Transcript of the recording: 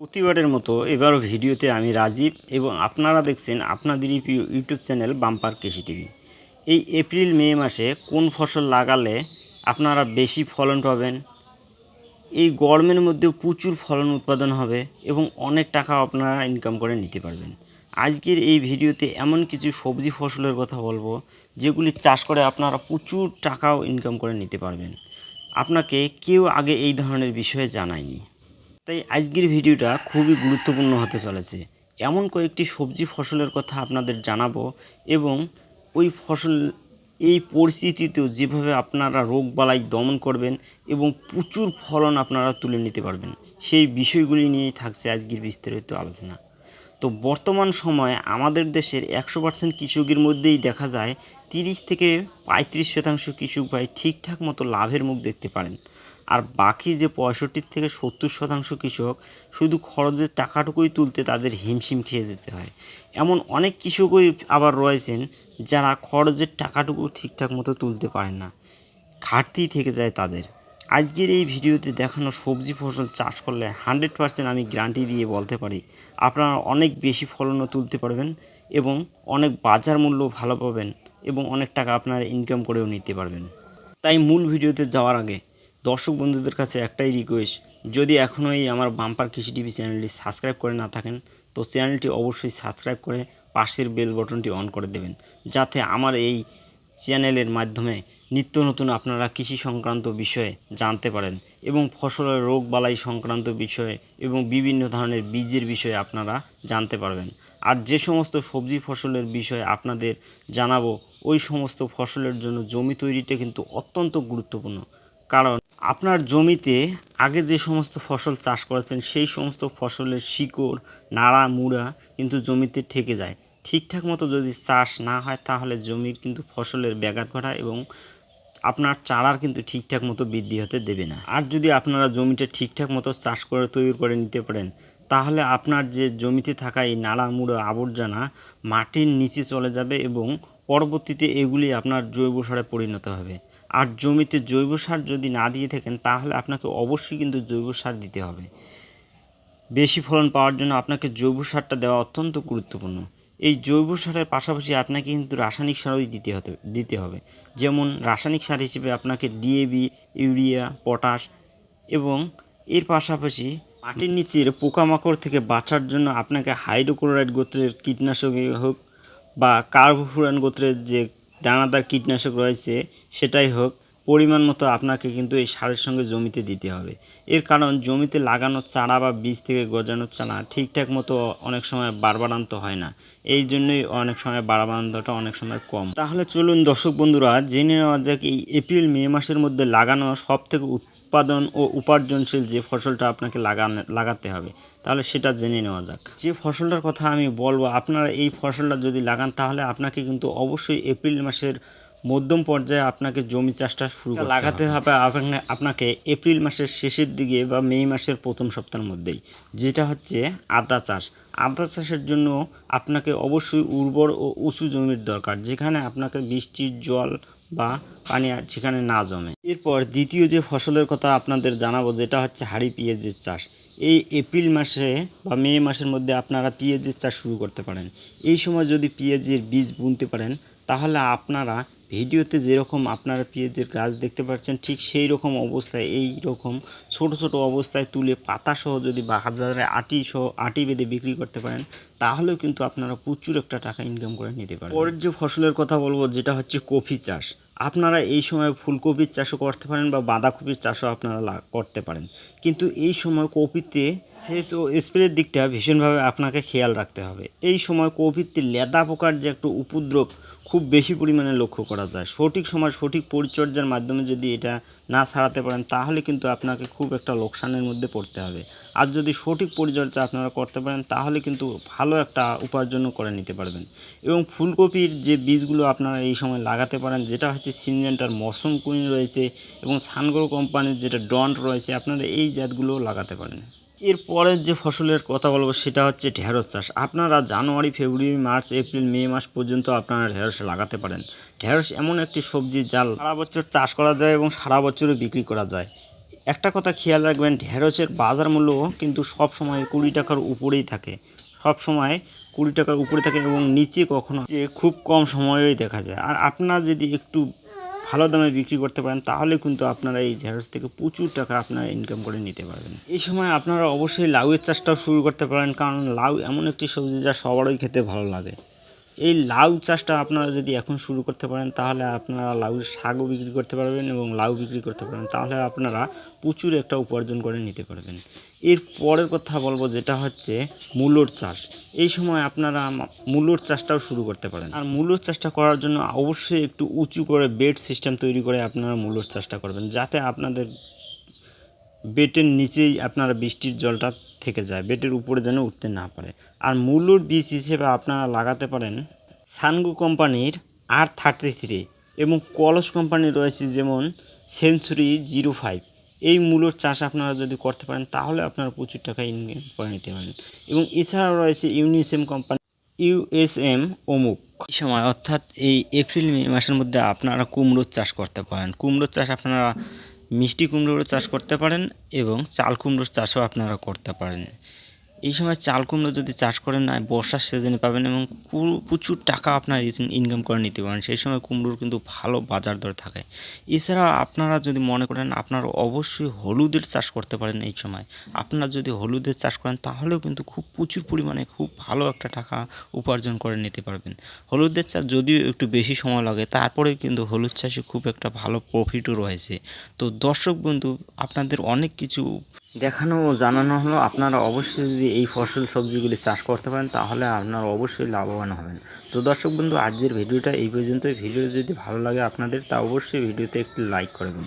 প্রতিবারের মতো এবারও ভিডিওতে আমি রাজীব এবং আপনারা দেখছেন আপনাদেরই প্রিয় YouTube channel bumper Krishi TV. এই এপ্রিল, মে মাসে কোন ফসল লাগালে আপনারা বেশি ফলন পাবেন? এই গরমের মধ্যেও প্রচুর ফলন উৎপাদন হবে এবং অনেক টাকা আপনারা ইনকাম করে নিতে পারবেন। আজকের এই ভিডিওতে এমন কিছু সবজি ফসলের কথা বলব, যেগুলি চাষ করে আপনারা প্রচুর টাকাও ইনকাম করে নিতে পারবেন। আপনাকে কেউ আগে এই ধরনের বিষয়ে জানায়নি। তাই আজকের ভিডিওটা খুবই গুরুত্বপূর্ণ হতে চলেছে। এমন কয়েকটি সবজি ফসলের কথা আপনাদের জানাব এবং ওই ফসল, এই পরিস্থিতিতেও যেভাবে আপনারা রোগ বালাই দমন করবেন এবং প্রচুর ফলন আপনারা তুলে নিতে পারবেন, সেই বিষয়গুলি নিয়েই থাকছে আজকের বিস্তারিত আলোচনা। তো বর্তমান সময়ে আমাদের দেশের একশো পার্সেন্ট কৃষকের মধ্যেই দেখা যায় তিরিশ থেকে পঁয়ত্রিশ শতাংশ কৃষক ভাই ঠিকঠাক মতো লাভের মুখ দেখতে পারেন। আর বাকি যে পঁয়ষট্টি থেকে সত্তর শতাংশ কৃষক, শুধু খরচের টাকাটুকুই তুলতে তাদের হিমশিম খেয়ে যেতে হয়। এমন অনেক কৃষকই আবার রয়েছেন যারা খরচের টাকাটুকু ঠিকঠাক মতো তুলতে পারেন না। ঘাটতি থেকে যায় তাদের। আজকের এই ভিডিওতে দেখানো সবজি ফসল চাষ করলে হান্ড্রেড পার্সেন্ট আমি গ্যারান্টি দিয়ে বলতে পারি, আপনারা অনেক বেশি ফলনও তুলতে পারবেন এবং অনেক বাজার মূল্য ভালো পাবেন এবং অনেক টাকা আপনারা ইনকাম করেও নিতে পারবেন। তাই মূল ভিডিওতে যাওয়ার আগে দর্শক বন্ধুদের কাছে একটাই রিকোয়েস্ট যদি এখনও এই আমার বাম্পার কৃষি টিভি চ্যানেলটি সাবস্ক্রাইব করে না থাকেন, তো চ্যানেলটি অবশ্যই সাবস্ক্রাইব করে পাশের বেল বটনটি অন করে দেবেন, যাতে আমার এই চ্যানেলের মাধ্যমে নিত্য নতুন আপনারা কৃষি সংক্রান্ত বিষয়ে জানতে পারেন এবং ফসলের রোগ বালাই সংক্রান্ত বিষয়ে এবং বিভিন্ন ধরনের বীজের বিষয়ে আপনারা জানতে পারবেন। আর যে সমস্ত সবজি ফসলের বিষয়ে আপনাদের জানাব, ওই সমস্ত ফসলের জন্য জমি তৈরিটা কিন্তু অত্যন্ত গুরুত্বপূর্ণ। কারণ আপনার জমিতে আগে যে সমস্ত ফসল চাষ করেছেন, সেই সমস্ত ফসলের শিকড়, নাড়া, মুড়া কিন্তু জমিতে ঠেকে যায়। ঠিকঠাক মতো যদি চাষ না হয়, তাহলে জমির কিন্তু ফসলের ব্যাঘাত ঘটায় এবং আপনার চারার কিন্তু ঠিকঠাক মতো বৃদ্ধি হতে দেবে না। আর যদি আপনারা জমিটা ঠিকঠাক মতো চাষ করে তৈরি করে নিতে পারেন, তাহলে আপনার যে জমিতে থাকা এই নাড়া, মুড়ো, আবর্জনা মাটির নিচে চলে যাবে এবং পরবর্তীতে এগুলি আপনার জৈব সারে পরিণত হবে। আর জমিতে জৈব সার যদি না দিয়ে থাকেন, তাহলে আপনাকে অবশ্যই কিন্তু জৈব সার দিতে হবে। বেশি ফলন পাওয়ার জন্য আপনাকে জৈব সারটা দেওয়া অত্যন্ত গুরুত্বপূর্ণ। এই জৈব সারের পাশাপাশি আপনাকে কিন্তু রাসায়নিক সারও দিতে হতে, দিতে হবে। যেমন রাসায়নিক সার হিসেবে আপনাকে ডিএবি ইউরিয়া, পটাশ এবং এর পাশাপাশি মাটির নিচের পোকামাকড় থেকে বাঁচার জন্য আপনাকে হাইড্রোক্লোরাইড গোত্রের কীটনাশকই হোক বা কার্বোফুরান গোত্রের যে দানাদার কীটনাশক রয়েছে সেটাই হোক পরিমাণ মতো আপনাকে কিন্তু এই সারের সঙ্গে জমিতে দিতে হবে। এর কারণ জমিতে লাগানো চারা বা বীজ থেকে গজানো চারা ঠিকঠাক মতো অনেক সময় বারবারান্ত হয় না। এই জন্যই অনেক সময় বারবারান্তটা অনেক সময় কম। তাহলে চলুন দর্শক বন্ধুরা, জেনে নেওয়া যাক এই এপ্রিল, মে মাসের মধ্যে লাগানো সব থেকে উৎপাদন ও উপার্জনশীল যে ফসলটা আপনাকে লাগানো, লাগাতে হবে। তাহলে সেটা জেনে নেওয়া যাক। যে ফসলটার কথা আমি বলব, আপনারা এই ফসলটা যদি লাগান, তাহলে আপনাকে কিন্তু অবশ্যই এপ্রিল মাসের মধ্যম পর্যায়ে আপনাকে জমি চাষটা শুরু করতে লাগাতে হবে। আপনাকে- আপনাকে এপ্রিল মাসের শেষের দিকে বা মে মাসের প্রথম সপ্তাহের মধ্যেই যেটা হচ্ছে আদা চাষ। আদা চাষের জন্য আপনাকে অবশ্যই উর্বর ও উঁচু জমির দরকার যেখানে আপনাকে বৃষ্টির জল বা পানি সেখানে না জমে। এরপর দ্বিতীয় যে ফসলের কথা আপনাদের জানাব যেটা হচ্ছে হাড়ি পেঁয়াজের চাষ। এই এপ্রিল মাসে বা মে মাসের মধ্যে আপনারা পেঁয়াজের চাষ শুরু করতে পারেন। এই সময় যদি পেঁয়াজের বীজ বুনতে পারেন তাহলে আপনারা ভিডিওতে যেরকম আপনারা পেঁয়াজের গাছ দেখতে পাচ্ছেন, ঠিক সেই রকম অবস্থায় এই রকম ছোট ছোট অবস্থায় তুলে পাতা সহ যদি বাজারে আটি সহ আটি বেঁধে বিক্রি করতে পারেন, তাহলেও কিন্তু আপনারা প্রচুর একটা টাকা ইনকাম করে নিতে পারেন পরের যে ফসলের কথা বলব, যেটা হচ্ছে কফি চাষ। আপনারা এই সময় ফুলকপির চাষও করতে পারেন বা বাঁধাকপির চাষও আপনারা করতে পারেন। কিন্তু এই সময় কপিতে সেচ ও স্প্রের দিকটা ভীষণভাবে আপনাকে খেয়াল রাখতে হবে। এই সময় কপিতে লেদা পোকার যে একটু উপদ্রব, খুব বেশি পরিমাণে লক্ষ্য করা যায়। সঠিক সময় সঠিক পরিচর্যার মাধ্যমে যদি এটা না ছাড়াতে পারেন, তাহলে কিন্তু আপনাকে খুব একটা লোকসানের মধ্যে পড়তে হবে। আর যদি সঠিক পরিচর্যা আপনারা করতে পারেন, তাহলে কিন্তু ভালো একটা উপার্জনও করে নিতে পারবেন। এবং ফুলকপির যে বীজগুলো আপনারা এই সময় লাগাতে পারেন, যেটা হচ্ছে সিনজেন্টার মৌসুম কুইন রয়েছে এবং সানগ্রো কোম্পানির যেটা ডন্ট রয়েছে, আপনারা এই জাতগুলো লাগাতে পারেন। এরপরের যে ফসলের কথা বলব সেটা হচ্ছে ঢেঁড়স চাষ। আপনারা জানুয়ারি, ফেব্রুয়ারি, মার্চ, এপ্রিল, মে মাস পর্যন্ত আপনারা ঢেঁড়স লাগাতে পারেন। ঢেঁড়স এমন একটি সবজি যা সারা বছর চাষ করা যায় এবং সারা বছরও বিক্রি করা যায়। একটা কথা খেয়াল রাখবেন, ঢেঁড়সের বাজার মূল্য কিন্তু সব সময় কুড়ি টাকার উপরেই থাকে। সব সময় কুড়ি টাকার উপরে থাকে এবং নিচে কখনো যে খুব কম সময়েই দেখা যায়। আর আপনারা যদি একটু ভালো দামে বিক্রি করতে পারেন, তাহলে কিন্তু আপনারা এই ঢেঁড়স থেকে প্রচুর টাকা আপনারা ইনকাম করে নিতে পারবেন। এই সময় আপনারা অবশ্যই লাউয়ের চাষটাও শুরু করতে পারেন, কারণ লাউ এমন একটি সবজি যা সবারই খেতে ভালো লাগে। এই লাউ চাষটা আপনারা যদি এখন শুরু করতে পারেন, তাহলে আপনারা লাউ শাকও বিক্রি করতে পারবেন এবং লাউ বিক্রি করতে পারবেন। তাহলে আপনারা প্রচুর একটা উপার্জন করে নিতে পারবেন। এর পরের কথা বলব, যেটা হচ্ছে মূলোর চাষ। এই সময় আপনারা মূলোর চাষটাও শুরু করতে পারেন। আর মূলোর চাষটা করার জন্য অবশ্যই একটু উঁচু করে বেড সিস্টেম তৈরি করে আপনারা মূলোর চাষটা করবেন, যাতে আপনাদের বেটের নিচেই আপনারা বৃষ্টির জলটা থেকে যায়, বেটের উপরে যেন উঠতে না পারে। আর মূলর বীজ হিসেবে আপনারা লাগাতে পারেন সানগু কোম্পানির আর থার্টি থ্রি এবং কলস কোম্পানি রয়েছে যেমন সেঞ্চুরি জিরো ফাইভ এই মূলর চাষ আপনারা যদি করতে পারেন, তাহলে আপনারা প্রচুর টাকা ইনকাম করে নিতে পারেন। এবং এছাড়াও রয়েছে ইউনিসেম কোম্পানি ইউএসএম অমুক। এই সময় অর্থাৎ এই এপ্রিল মে মাসের মধ্যে আপনারা কুমড়োর চাষ করতে পারেন। কুমড়োর চাষ আপনারা মিষ্টি কুমড়োর চাষ করতে পারেন এবং চাল কুমড়োর চাষও আপনারা করতে পারেন। এই সময় চাল কুমড়ো যদি চাষ করেন না, বর্ষার সিজনে পাবেন এবং পুরো- প্রচুর টাকা আপনার ইনকাম করে নিতে পারেন। সেই সময় কুমড়োর কিন্তু ভালো বাজার দর থাকে। এছাড়া আপনারা যদি মনে করেন আপনারা অবশ্যই হলুদের চাষ করতে পারেন এই সময়। আপনারা যদি হলুদের চাষ করেন, তাহলেও কিন্তু খুব প্রচুর পরিমাণে খুব ভালো একটা টাকা উপার্জন করে নিতে পারবেন। হলুদের চাষ যদিও একটু বেশি সময় লাগে, তারপরেও কিন্তু হলুদ চাষে খুব একটা ভালো প্রফিটও রয়েছে। তো দর্শক বন্ধু, আপনাদের অনেক কিছু দেখানো ও জানানো হলো, আপনারা অবশ্যই যদি এই ফসল সবজিগুলি চাষ করতে পারেন, তাহলে আপনারা অবশ্যই লাভবান হবেন। তো দর্শক বন্ধু, আজকের ভিডিওটা এই পর্যন্তই। ভিডিও যদি ভালো লাগে আপনাদের, তা অবশ্যই ভিডিওতে একটি লাইক করবেন